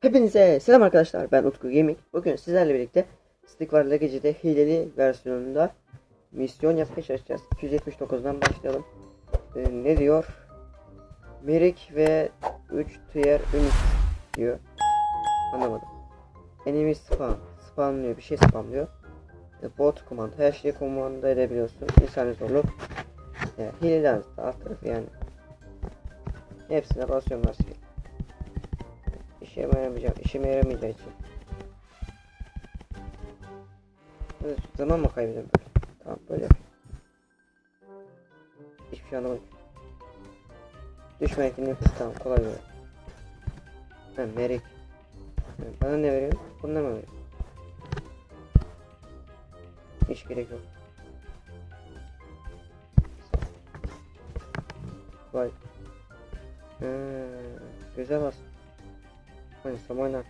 Hepinize selam arkadaşlar ben Utku Gaming. Bugün sizlerle birlikte Stick War Legacy'de hileli versiyonunda misyon yapmaya çalışacağız. 279'dan başlayalım. Ee, ne diyor? Merik ve 3 tier ünit diyor. Anlamadım. Enemy spam. Spamlıyor bir şey spamlıyor. Ee, Bot kumanda. Her şeyi kumanda edebiliyorsun. İnsan zorluk. Yani hileden alt tarafı yani. Hepsine basıyorum rastgele. İşime yaramayacak, işime yaramayacağı için. Zaman mı kaybediyorum böyle? Tamam böyle yapayım. Hiçbir şey anlamadım. Düşme yapıyoruz tamam kolay böyle. Ha merik. Bana ne veriyor? Bunlar mı veriyor? Hiç gerek yok. Vay. Ha, güzel aslında. Oynasam oynar.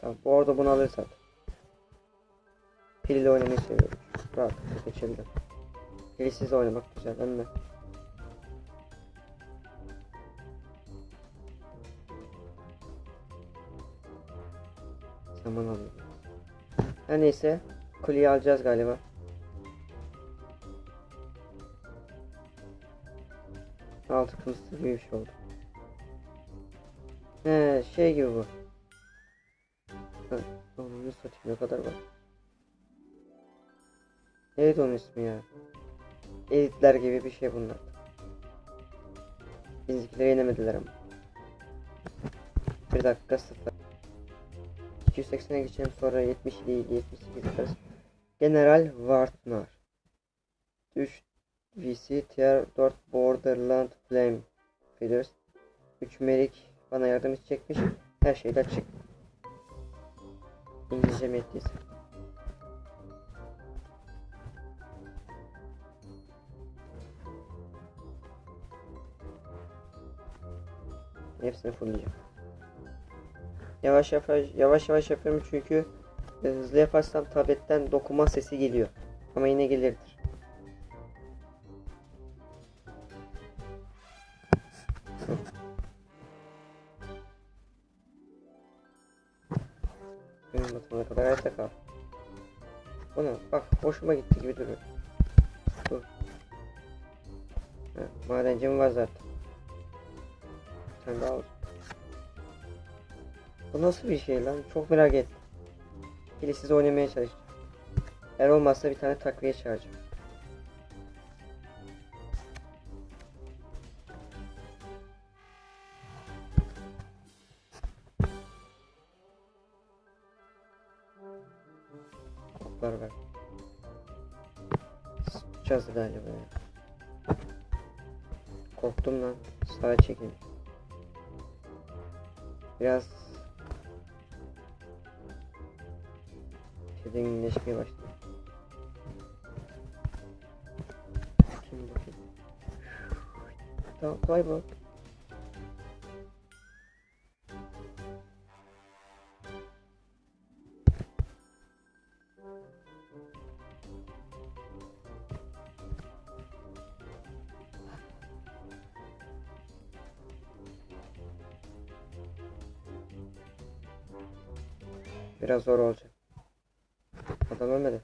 Tamam bu arada bunu alırsak. Piliyle oynamayı seviyorum. Rahat geçebilirim. Pilsiz oynamak güzel değil mi? Zaman alıyorum. Her neyse kuleyi alacağız galiba. Altı kılıçlı bir şey oldu. He şey gibi bu. Onu satayım ne kadar var. Neydi onun ismi ya? Elitler gibi bir şey bunlar. Bizimkileri yenemediler ama. Bir dakika sıfır. 280'e geçelim sonra 70 ile 78 yaparız. General Wartnar. 3 VC Tier 4 Borderland Flame Feeders 3 Merik bana yardım edecekmiş. Her şeyler çık. İngilizce mi ettiyse. Hepsini fullleyeceğim. Yavaş yavaş yavaş yavaş yapıyorum çünkü e, hızlı yaparsam tabletten dokuma sesi geliyor. Ama yine gelirdir. Benim batımına kadar ayakta kal. Buna bak hoşuma gitti gibi duruyor. Dur. Ha, madencim var zaten. Sen daha olsun. Bu nasıl bir şey lan? Çok merak ettim. Kilisiz oynamaya çalışacağım. Eğer olmazsa bir tane takviye çağıracağım. Korktum lan. Sağa çekeyim. Biraz tedirginleşmeye başladı. Bakayım bakayım. Tamam kaybol. Biraz zor olacak. Adam ölmedi.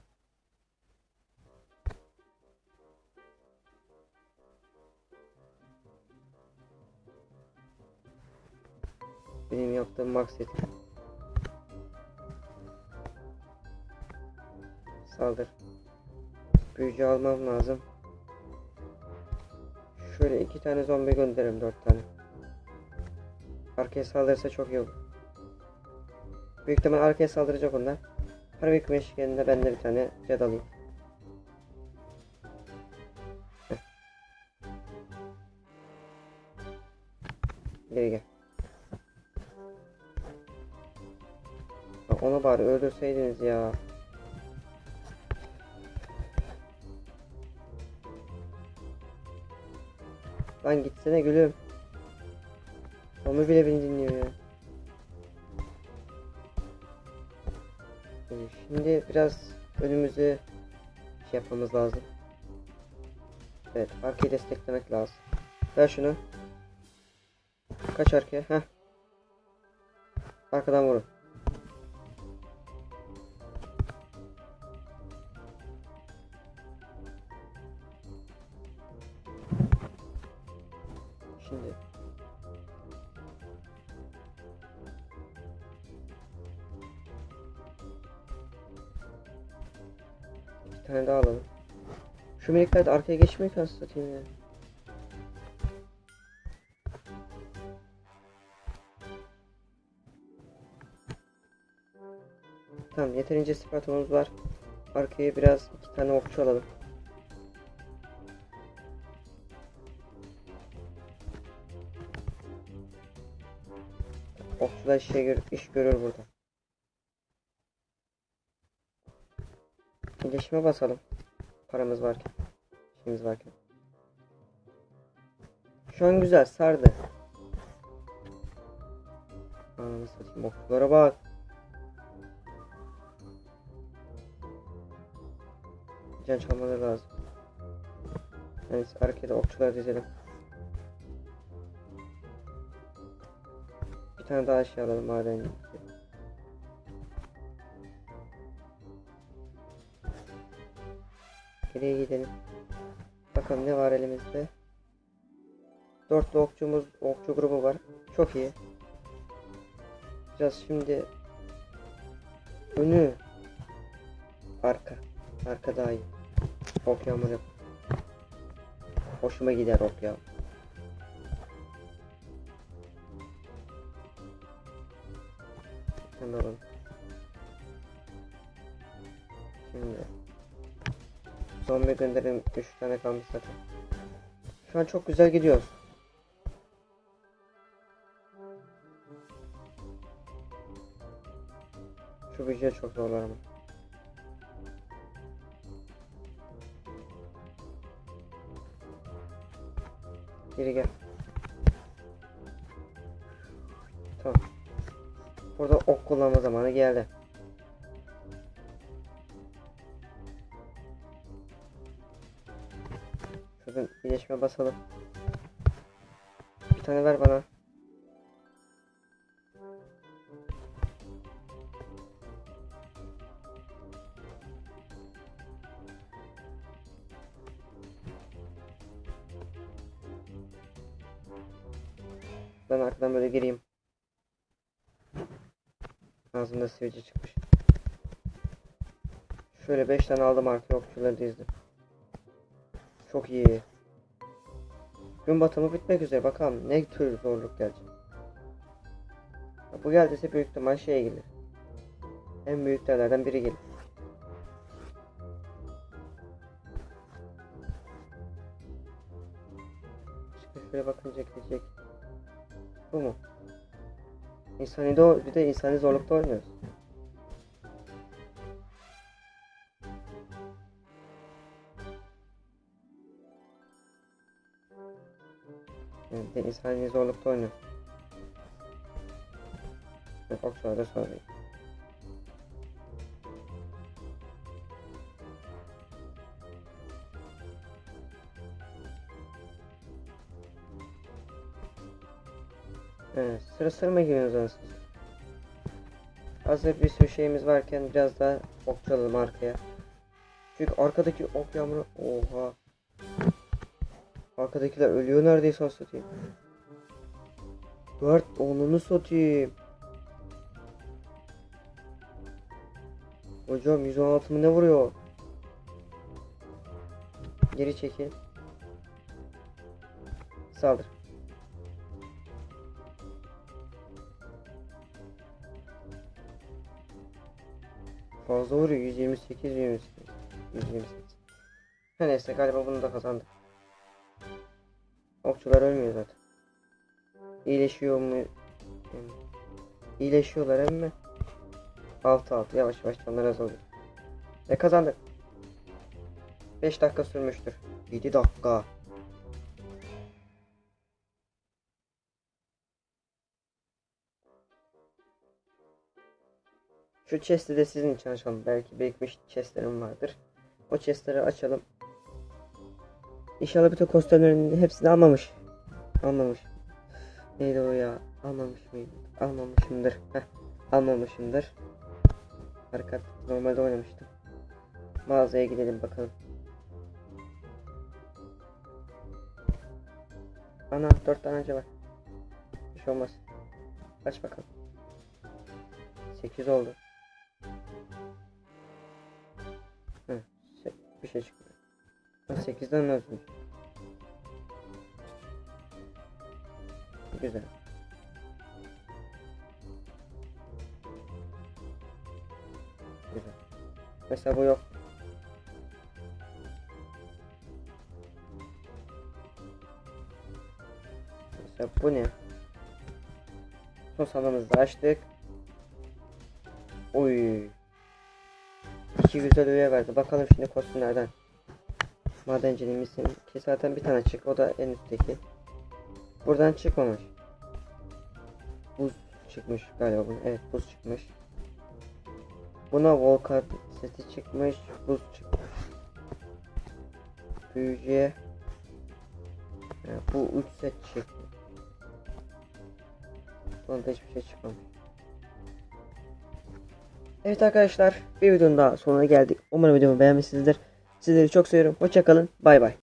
Benim yaptığım maksat. Saldır. Büyücü almam lazım. Şöyle iki tane zombi gönderirim dört tane. Arkaya saldırırsa çok iyi olur. Büyük ihtimal arkaya saldıracak onlar. Harbi kümeş yerine ben de bir tane cad alayım. Geri gel. Onu bari öldürseydiniz ya. Lan gitsene gülüm. Onu bile beni dinliyor ya. Şimdi biraz önümüzü şey yapmamız lazım. Evet arkayı desteklemek lazım. Ver şunu. Kaç arkaya? Heh. Arkadan vurun. Bir tane daha alalım. Şu minikler de arkaya geçmiyor ki satayım ya. Tamam yeterince spatomuz var. Arkaya biraz iki tane okçu alalım. Okçular işe iş görür burada. İyileşime basalım. Paramız varken. İşimiz varken. Şu an güzel sardı. Ananı satayım okçulara bak. Can çalmaları lazım. Neyse arkada okçular dizelim. Bir tane daha şey alalım maden. Geriye gidelim. Bakalım ne var elimizde. Dörtlü okçumuz, okçu grubu var. Çok iyi. Biraz şimdi önü arka. Arka daha iyi. Ok yağmur yap. Hoşuma gider ok ya. Hemen. Şimdi Zombi gönderelim 3 tane kalmış zaten. Şu an çok güzel gidiyoruz. Şu büyüce çok zorlar ama. Geri gel. Tamam. Burada ok kullanma zamanı geldi. İyileşme basalım. Bir tane ver bana. Ben arkadan böyle gireyim. Ağzımda sivilce çıkmış. Şöyle 5 tane aldım arkaya okçuları dizdim. Çok iyi. Gün batımı bitmek üzere bakalım ne tür zorluk gelecek. Bu geldiyse büyük ihtimal şeye gelir. En büyük devlerden biri gelir. Şöyle bakınca gelecek. Bu mu? İnsani de bir de insani zorlukta oynuyoruz. İnsani zorlukta oynuyor. Okçularda sonra değil. Evet, sıra sıra mı giriyorsunuz anasını? Hazır bir sürü şeyimiz varken biraz daha okçu alalım arkaya. Çünkü arkadaki ok yağmuru... Oha. Arkadakiler ölüyor neredeyse satayım. Dört onunu satayım. Hocam 116 mı ne vuruyor? Geri çekil. Saldır. Fazla vuruyor 128 128 128 Her neyse galiba bunu da kazandık Okçular ölmüyor zaten İyileşiyor mu? İyileşiyorlar ama 6 6 yavaş yavaş canları azalıyor Ve kazandık 5 dakika sürmüştür 7 dakika Şu chest'i de sizin için açalım. Belki birikmiş chest'lerim vardır. O chest'leri açalım. İnşallah bütün kostümlerin hepsini almamış. Almamış. Neydi o ya? Almamış mıyım? Almamışımdır. Heh, almamışımdır. Harika. Normalde oynamıştım. Mağazaya gidelim bakalım. Ana dört tane önce var. Şey olmaz. Aç bakalım. 8 oldu. Hı, bir şey çıktı. 8'den mi Güzel. Güzel. Mesela bu yok. Mesela bu ne? Son sandığımızı da açtık. Oy. İki güzel üye verdi. Bakalım şimdi kostümlerden. Madencinin misin? Ki zaten bir tane çık. O da en üstteki. Buradan çıkmamış. Buz çıkmış galiba. Evet buz çıkmış. Buna volkan seti çıkmış. Buz çıkmış. Büyücüye Ha, bu 3 set çıkmış. Buna da hiçbir şey çıkmamış. Evet arkadaşlar bir videonun daha sonuna geldik. Umarım videomu beğenmişsinizdir. Sizleri çok seviyorum. Hoşçakalın. Bay bay.